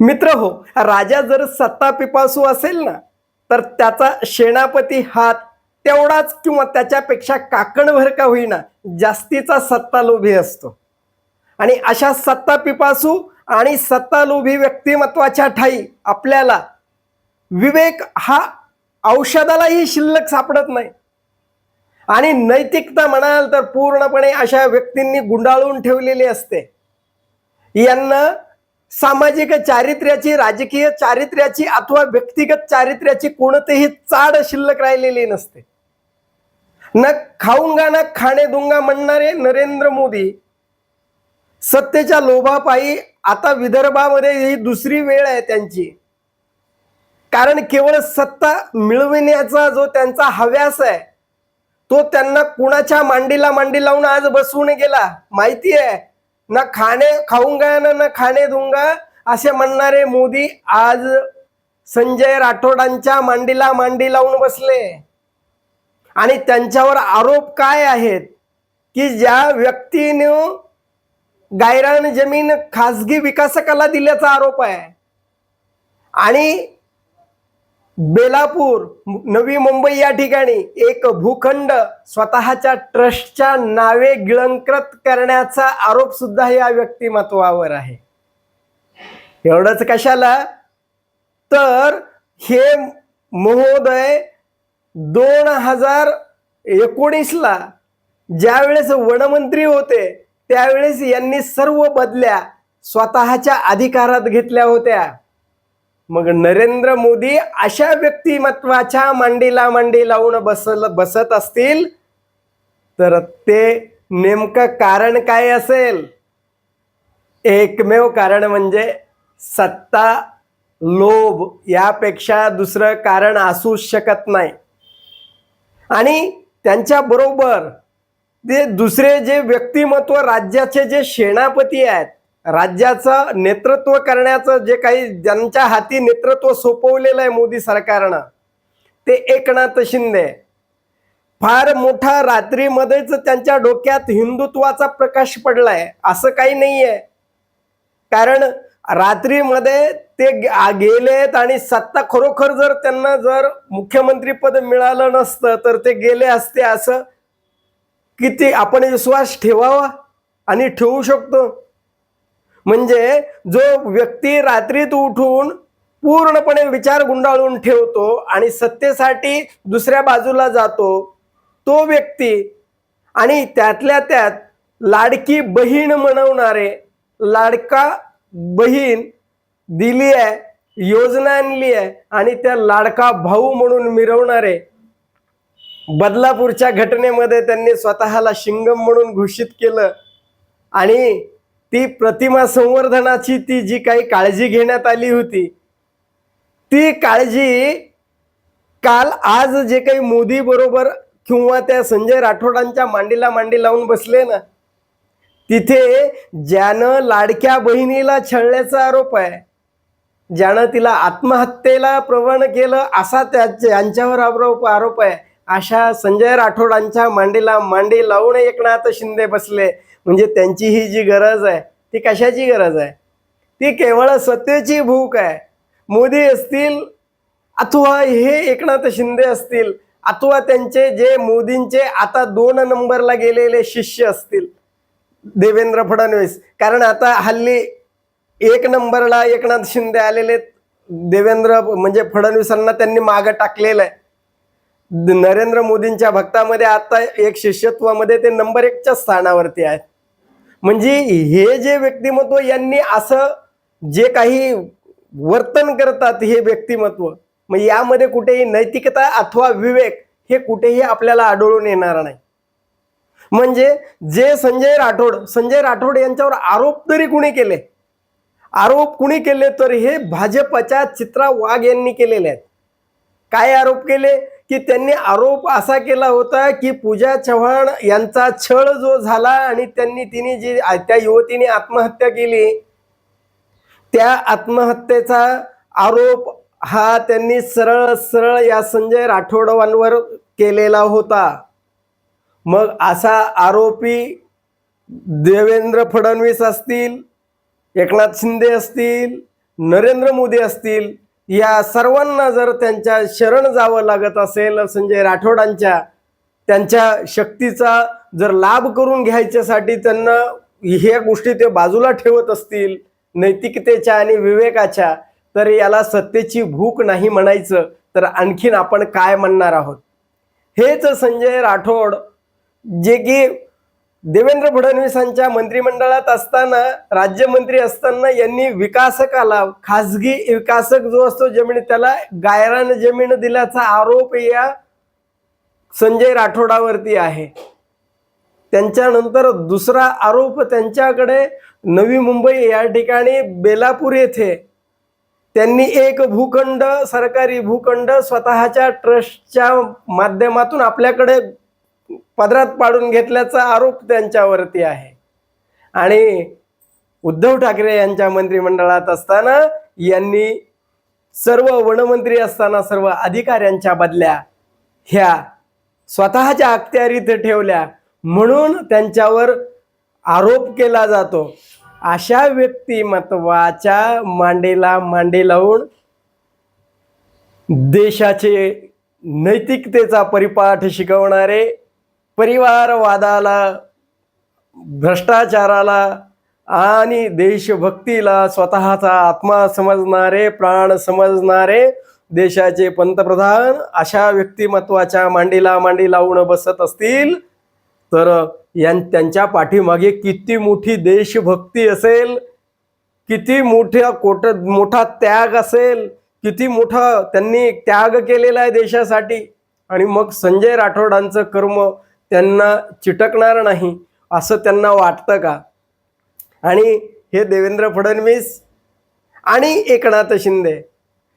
मित्र हो राजा जर सत्ता पिपासू असेल ना तर त्याचा सेनापती हात तेवढाच किंवा त्याच्यापेक्षा काकणभर का होईना जास्तीचा सत्ता लोभी असतो. आणि अशा सत्ता पिपासू आणि सत्ता लोभी व्यक्तिमत्वाच्या ठाई आपल्याला विवेक हा औषधालाही शिल्लक सापडत नाही. आणि नैतिकता म्हणाल तर पूर्णपणे अशा व्यक्तींनी गुंडाळून ठेवलेली असते. यांना सामाजिक चारित्र्याची राजकीय चारित्र्याची अथवा व्यक्तिगत चारित्र्याची कोणतेही चाड शिल्लक राहिलेली नसते. न खाऊंगा ना खाणे दुंगा म्हणणारे नरेंद्र मोदी सत्तेच्या लोभापायी आता विदर्भामध्ये ही दुसरी वेळ आहे त्यांची. कारण केवळ सत्ता मिळविण्याचा जो त्यांचा हव्यास आहे तो त्यांना कुणाच्या मांडीला मांडी लावून आज बसवून गेला माहिती आहे. ना खाणे खाऊंगा ना ना खाणे दुंगा असे म्हणणारे मोदी आज संजय राठोडांच्या मांडीला मांडी लावून बसले. आणि त्यांच्यावर आरोप काय आहेत? की ज्या व्यक्तीनं गायरान जमीन खासगी विकासकाला दिल्याचा आरोप आहे. आणि बेलापूर नवी मुंबई या ठिकाणी एक भूखंड स्वतःच्या ट्रस्टच्या नावे गिळंकृत करण्याचा आरोप सुद्धा या व्यक्तिमत्वावर आहे. एवढंच कशाला? तर हे महोदय दोन हजार एकोणीसला ज्यावेळेस वनमंत्री होते त्यावेळेस यांनी सर्व बदल्या स्वतःच्या अधिकारात घेतल्या होत्या. मग नरेंद्र मोदी अशा व्यक्तिमत्वाच्या मांडीला मांडी लावून बसल बसत असतील? तर ते नेमकं कारण काय असेल? एकमेव कारण म्हणजे सत्ता लोभ यापेक्षा दुसरं कारण असू शकत नाही. आणि त्यांच्या बरोबर ते दुसरे जे व्यक्तिमत्व राज्याचे जे सेनापती आहेत राज्याचं नेतृत्व करण्याचं जे काही ज्यांच्या हाती नेतृत्व सोपवलेलं आहे मोदी सरकारनं ते एकनाथ शिंदे. फार मोठा रात्रीमध्येच त्यांच्या डोक्यात हिंदुत्वाचा प्रकाश पडलाय असं काही नाहीये. कारण रात्रीमध्ये ते गे- गेलेत आणि सत्ता खरोखर जर त्यांना जर मुख्यमंत्री पद मिळालं नसतं तर ते गेले असते असं किती आपण विश्वास ठेवावा आणि ठेवू शकतो? म्हणजे जो व्यक्ती रात्रीत उठून पूर्णपणे विचार गुंडाळून ठेवतो आणि सत्तेसाठी दुसऱ्या बाजूला जातो तो व्यक्ती आणि त्यातल्या त्यात लाडकी बहीण म्हणवणारे लाडका बहीण दिली आहे योजना आणली आहे आणि त्या लाडका भाऊ म्हणून मिरवणारे बदलापूरच्या घटनेमध्ये त्यांनी स्वतःला शिंगम म्हणून घोषित केलं आणि ती प्रतिमा संवर्धनाची ती जी काही काळजी घेण्यात आली होती ती काळजी काल आज जे काही मोदी बरोबर किंवा त्या संजय राठोडांच्या मांडीला मांडी लावून बसले ना तिथे ज्यानं लाडक्या बहिणीला छळण्याचा आरोप आहे ज्यानं तिला आत्महत्येला प्रवण केलं असा त्या यांच्यावर आरोप आरोप आहे अशा संजय राठोडांच्या मांडीला मांडी लावून एकनाथ शिंदे बसले. म्हणजे त्यांची ही जी गरज आहे ती कशाची गरज आहे? ती केवळ सत्तेची भूक आहे. मोदी असतील अथवा हे एकनाथ शिंदे असतील अथवा त्यांचे जे मोदींचे आता दोन नंबरला गेलेले शिष्य असतील देवेंद्र फडणवीस. कारण आता हल्ली एक नंबरला एकनाथ शिंदे आलेले देवेंद्र म्हणजे फडणवीसांना त्यांनी मागं टाकलेलं आहे. नरेंद्र मोदींच्या भक्तामध्ये आता एक शिष्यत्वामध्ये ते नंबर एकच्या स्थानावरती आहेत. म्हणजे हे जे व्यक्तिमत्व यांनी असं जे काही वर्तन करतात हे व्यक्तिमत्व मग यामध्ये कुठेही नैतिकता अथवा विवेक हे कुठेही आपल्याला आढळून येणार नाही. म्हणजे जे संजय राठोड संजय राठोड यांच्यावर आरोप तरी कुणी केले? आरोप कुणी केले? तर हे भाजपच्या चित्रा वाघ यांनी केलेले आहेत. काय आरोप केले? की त्यांनी आरोप असा केला होता की पूजा चव्हाण यांचा छळ जो झाला आणि त्यांनी तिने जी त्या युवतीने आत्महत्या केली त्या आत्महत्येचा आरोप हा त्यांनी सरळ सरळ या संजय राठोडवांवर केलेला होता. मग असा आरोपी देवेंद्र फडणवीस असतील एकनाथ शिंदे असतील नरेंद्र मोदी असतील या सर्वांना जर त्यांच्या शरण जावं लागत असेल संजय राठोडांच्या त्यांच्या शक्तीचा जर लाभ करून घ्यायच्यासाठी त्यांना ह्या गोष्टी ते बाजूला ठेवत असतील नैतिकतेच्या आणि विवेकाच्या तर याला सत्तेची भूक नाही म्हणायचं तर आणखीन आपण काय म्हणणार आहोत? हेच संजय राठोड जे की देवेंद्र फडणवीसांच्या मंत्रिमंडळात असताना राज्यमंत्री असताना यांनी विकासकाला खासगी विकासक जो असतो जमीन त्याला गायरान जमीन दिल्याचा आरोप या संजय राठोडावरती आहे. त्यांच्यानंतर दुसरा आरोप त्यांच्याकडे नवी मुंबई या ठिकाणी बेलापूर येथे त्यांनी एक भूखंड सरकारी भूखंड स्वतःच्या ट्रस्टच्या माध्यमातून आपल्याकडे पदरात पाडून घेतल्याचा आरोप त्यांच्यावरती आहे. आणि उद्धव ठाकरे यांच्या मंत्रिमंडळात असताना यांनी सर्व वनमंत्री असताना सर्व अधिकाऱ्यांच्या बदल्या ह्या स्वतःच्या अखत्यारीत ठेवल्या. म्हणून त्यांच्यावर आरोप केला जातो. अशा व्यक्तिमत्वाच्या मांडीला मांडे लावून देशाचे नैतिकतेचा परिपाठ शिकवणारे परिवारवादाला भ्रष्टाचाराला आणि देशभक्तीला स्वतःचा आत्मा समजणारे प्राण समजणारे देशाचे पंतप्रधान अशा व्यक्तिमत्वाच्या मांडीला मांडी लावून बसत असतील तर यां त्यांच्या पाठीमागे किती मोठी देशभक्ती असेल किती मोठ्या कोट मोठा त्याग असेल किती मोठा त्यांनी त्याग केलेला आहे देशासाठी. आणि मग संजय राठोडांचं कर्म त्यांना चिटकणार नाही असं त्यांना वाटतं का? आणि हे देवेंद्र फडणवीस आणि एकनाथ शिंदे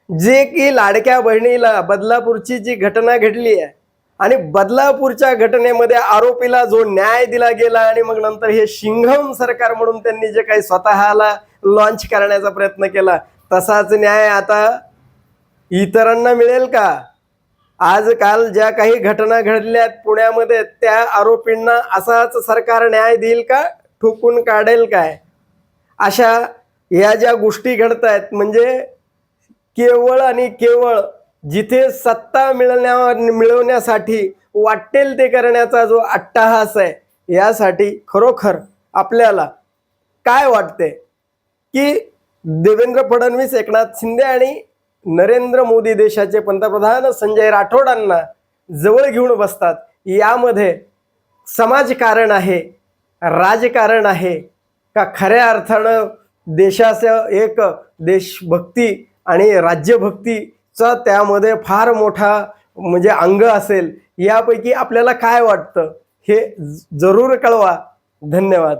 जे की लाडक्या बहिणीला बदलापूरची जी घटना घडली आहे आणि बदलापूरच्या घटनेमध्ये आरोपीला जो न्याय दिला गेला आणि मग नंतर हे शिंघम सरकार म्हणून त्यांनी जे काही स्वतःला लॉन्च करण्याचा प्रयत्न केला तसाच न्याय आता इतरांना मिळेल का? आज काल ज्या काही घटना घडल्यात पुण्यामध्ये त्या आरोपींना असाच सरकार न्याय देईल का? ठोकून काढेल काय? अशा या ज्या गोष्टी घडत आहेत म्हणजे केवळ आणि केवळ जिथे सत्ता मिळण्या मिळवण्यासाठी वाटेल ते करण्याचा जो अट्टाहास आहे यासाठी खरोखर आपल्याला काय वाटते की देवेंद्र फडणवीस एकनाथ शिंदे आणि नरेंद्र मोदी देशाचे पंतप्रधान संजय राठोडांना जवळ घेऊन बसतात. यामध्ये समाजकारण आहे राजकारण आहे का खऱ्या अर्थानं देशाचं एक देशभक्ती आणि राज्यभक्तीचा त्यामध्ये फार मोठा म्हणजे अंग असेल यापैकी आपल्याला काय वाटतं हे जरूर कळवा. धन्यवाद.